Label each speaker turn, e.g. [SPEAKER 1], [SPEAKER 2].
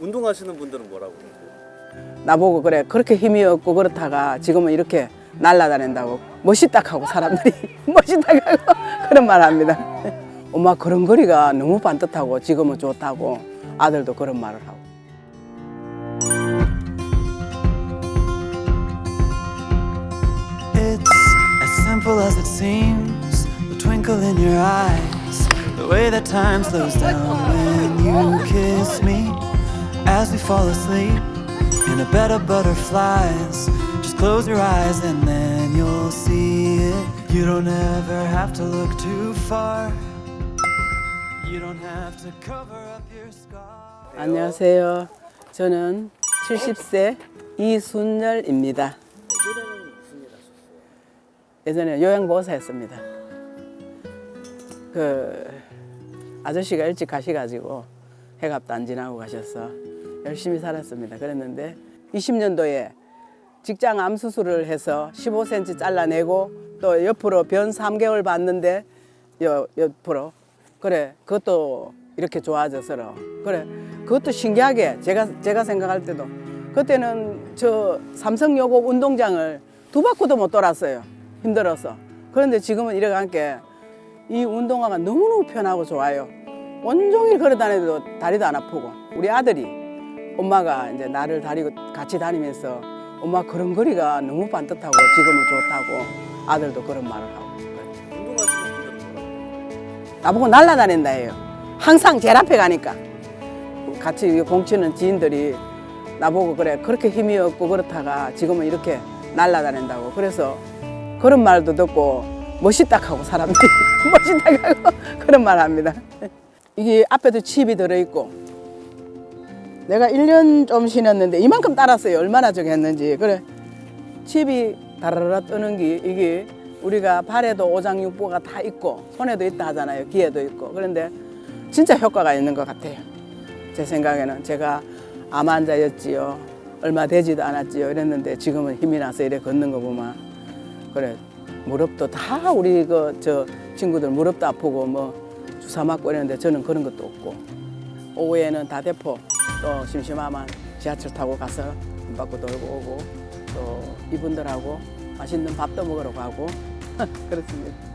[SPEAKER 1] 운동하시는 분들은 뭐라고 그러세요?
[SPEAKER 2] 나보고 그래 그렇게 힘이 없고 그렇다가 지금은 이렇게 날아다닌다고 멋있다 하고 사람들이 멋있다 하고 그런 말 합니다. 엄마 그런 거리가 너무 반듯하고 지금은 좋다고 아들도 그런 말을 하고.
[SPEAKER 3] It's as simple as it seems. The twinkle in your eyes, the way that time slows down when you kiss me. As we fall asleep in a bed of butterflies, just close your eyes and then you'll see it. You don't ever have to look too far. You don't have to cover up your scars.
[SPEAKER 2] 안녕하세요. 저는 70세 이순열입니다.
[SPEAKER 1] 예전에
[SPEAKER 2] 요양보호사였습니다. 그 아저씨가 일찍 가셔가지고 해갑도 안 지나고 가셔서 열심히 살았습니다. 그랬는데 20년도에 직장 암 수술을 해서 15cm 잘라내고 또 옆으로 변 3개월 봤는데 여, 옆으로. 그래 그것도 이렇게 좋아져서로. 그래 그것도 신기하게 제가 제가 생각할 때도 그때는 저 삼성여고 운동장을 두 바퀴도 못 돌았어요. 힘들어서. 그런데 지금은 이래가니까 이 운동화가 너무너무 편하고 좋아요. 온종일 걸어 다녀도 다리도 안 아프고. 우리 아들이 엄마가 이제 나를 다리고 같이 다니면서 엄마 그런 거리가 너무 반듯하고 지금은 좋다고 아들도 그런 말을 하고? 나보고 날라다닌다 해요. 항상 제일 앞에 가니까. 같이 공치는 지인들이 나보고 그래 그렇게 힘이 없고 그렇다가 지금은 이렇게 날라다닌다고. 그래서 그런 말도 듣고 멋있다 하고 사람들이 멋있다 하고 그런 말 합니다. 이게 앞에도 칩이 들어있고 내가 1년 좀 신었는데 이만큼 따랐어요. 얼마나 저기 했는지. 그래 칩이 다라라 뜨는 게 이게 우리가 발에도 오장육부가 다 있고 손에도 있다 하잖아요. 귀에도 있고. 그런데 진짜 효과가 있는 것 같아요. 제 생각에는 제가 암 환자였지요. 얼마 되지도 않았지요. 이랬는데 지금은 힘이 나서 이래 걷는 거 보면 그래 무릎도 다 우리 그 저 친구들 무릎도 아프고 뭐 주사 맞고 이랬는데 저는 그런 것도 없고 오후에는 다 대포 또 심심하면 지하철 타고 가서 한 바퀴 돌고 오고 또 이분들하고 맛있는 밥도 먹으러 가고 그렇습니다.